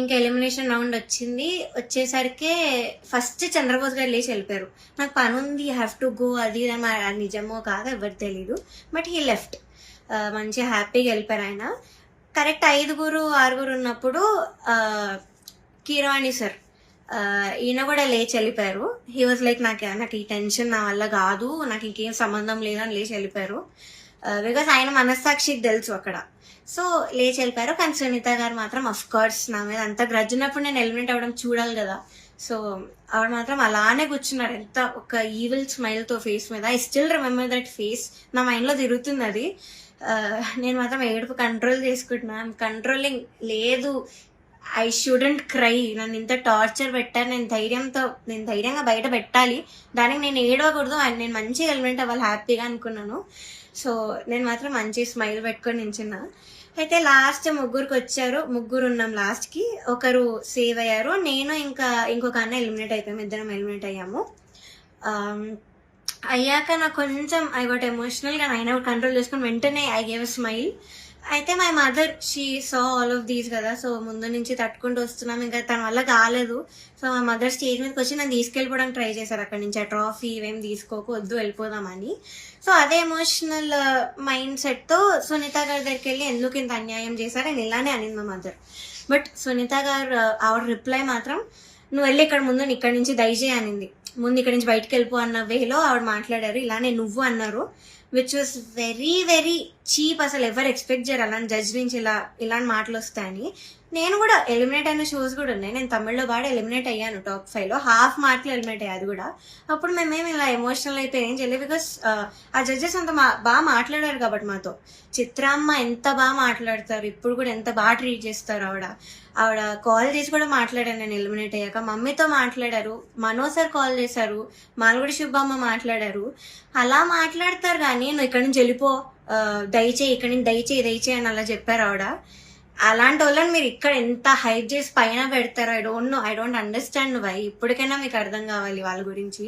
ఇంకా elimination round వచ్చింది. వచ్చేసరికి ఫస్ట్ చంద్రబోస్ గారు లేచి వెళ్ళిపోయారు. నాకు పని ఉంది హ్యావ్ టు గో అది అని నిజమో కాదు ఎవరు తెలీదు. బట్ హీ లెఫ్ట్ మంచిగా హ్యాపీగా వెళ్ళిపోయారు ఆయన. కరెక్ట్ ఐదుగురు ఆరుగురు ఉన్నప్పుడు కిరాణి సార్ ఈయన కూడా లేచి వెళ్ళిపోయారు. హీ వాజ్ లైక్ నాకు నాకు ఈ టెన్షన్ నా వల్ల కాదు నాకు ఇంకేం సంబంధం లేదని లేచి వెళ్ళిపోయారు. Uh, బికాస్ ఆయన మనస్సాక్షికి తెలుసు అక్కడ. సో లేచి వెళ్ళిపోయారు. కానీ సునీత గారు మాత్రం అఫ్ కోర్స్ నా మీద అంత గ్రజ్ ఉన్నప్పుడు నేను ఎలిమినేట్ అవ్వడం చూడాలి కదా. సో ఆవిడ మాత్రం అలానే కూర్చున్నారు. ఎంత ఒక ఈవిల్ స్మైల్తో ఫేస్ మీద. I still remember that face నా మైండ్లో తిరుగుతుంది అది. Uh, నేను మాత్రం ఏడుపు కంట్రోల్ చేసుకుంటున్నాను కంట్రోలింగ్ లేదు. ఐ షుడెంట్ క్రై నన్ను ఇంత టార్చర్ పెట్టారు. నేను ధైర్యంతో నేను ధైర్యంగా బయట పెట్టాలి. దానికి నేను ఏడవకూడదు. అండ్ నేను మంచిగా ఎలిమెంట్ అవ్వాలి. హ్యాపీగా అనుకున్నాను. సో నేను మాత్రం మంచి స్మైల్ పెట్టుకొని నించున్నా. అయితే లాస్ట్ ముగ్గురికి వచ్చారు. ముగ్గురు ఉన్నాం లాస్ట్కి ఒకరు సేవ్ అయ్యారు. నేను ఇంకా ఇంకొక అన్న ఎలిమినేట్ అయిపోయాము ఇద్దరం ఎలిమినేట్ అయ్యాము. Um, అయ్యాక నాకు కొంచెం ఐ గోట్ ఎమోషనల్గా అయినా కంట్రోల్ చేసుకుని వెంటనే ఐ గేవ్ స్మైల్ అయితే my mother she saw all of these కదా. సో ముందు నుంచి తట్టుకుంటూ వస్తున్నాం. ఇంకా తన వల్ల కాలేదు. సో మా మదర్ స్టేజ్ మీదకి వచ్చి నన్ను తీసుకెళ్ళిపోవడానికి ట్రై చేశారు. అక్కడి నుంచి ఆ ట్రాఫీ ఇవేం తీసుకోకు వద్దు వెళ్ళిపోదామని సో అదే ఎమోషనల్ మైండ్ సెట్తో సునీత గారి దగ్గరికి వెళ్ళి ఎందుకు ఇంత అన్యాయం చేశారు అని ఇలానే అనింది మా మదర్ బట్ సునీత గారు uh, ఆవిడ రిప్లై మాత్రం నువ్వు వెళ్ళి ఇక్కడ ముందు ఇక్కడ నుంచి దయచేయనింది ముందు ఇక్కడి నుంచి బయటకు వెళ్ళిపో అన్న వేలో ఆవిడ మాట్లాడారు. ఇలానే నువ్వు అన్నారు. Which was very very cheap అసలు ఎవరు ఎక్స్పెక్ట్ చేయరు. అలాంటి జడ్జ్ నుంచి ఇలా ఇలాంటి మాటలు వస్తాయని. నేను కూడా ఎలిమినేట్ అయిన షోస్ కూడా ఉన్నాయి. నేను తమిళ్ళో బాగా ఎలిమినేట్ అయ్యాను టాప్ ఫైవ్లో. హాఫ్ మార్క్లు ఎలిమినేట్ అయ్యాది కూడా. అప్పుడు మేమేమి ఇలా ఎమోషనల్ అయిపోయి ఏం చేయలేదు. బికాస్ ఆ జడ్జెస్ అంత మా- బాగా మాట్లాడారు కాబట్టి మాతో. చిత్రామ్మ ఎంత బాగా మాట్లాడతారు. ఇప్పుడు కూడా ఎంత బాగా ట్రీట్ చేస్తారు ఆవిడ. ఆవిడ కాల్ చేసి కూడా మాట్లాడాను నేను ఎలిమినేట్ అయ్యాక. మమ్మీతో మాట్లాడారు. మనో సార్ కాల్ చేశారు. మాల్గుడి శుభమ్మ మాట్లాడారు. అలా మాట్లాడతారు కానీ నువ్వు ఇక్కడి నుంచి వెళ్ళిపో దయచేయి ఇక్కడి నుంచి దయచేయి దయచేయి అని అలా చెప్పారు ఆవిడ. అలాంటి వాళ్ళని మీరు ఇక్కడ ఎంత హైప్ చేసి పైన పెడతారు I don't know I don't understand why ఇప్పటికైనా మీకు అర్థం కావాలి వాళ్ళ గురించి.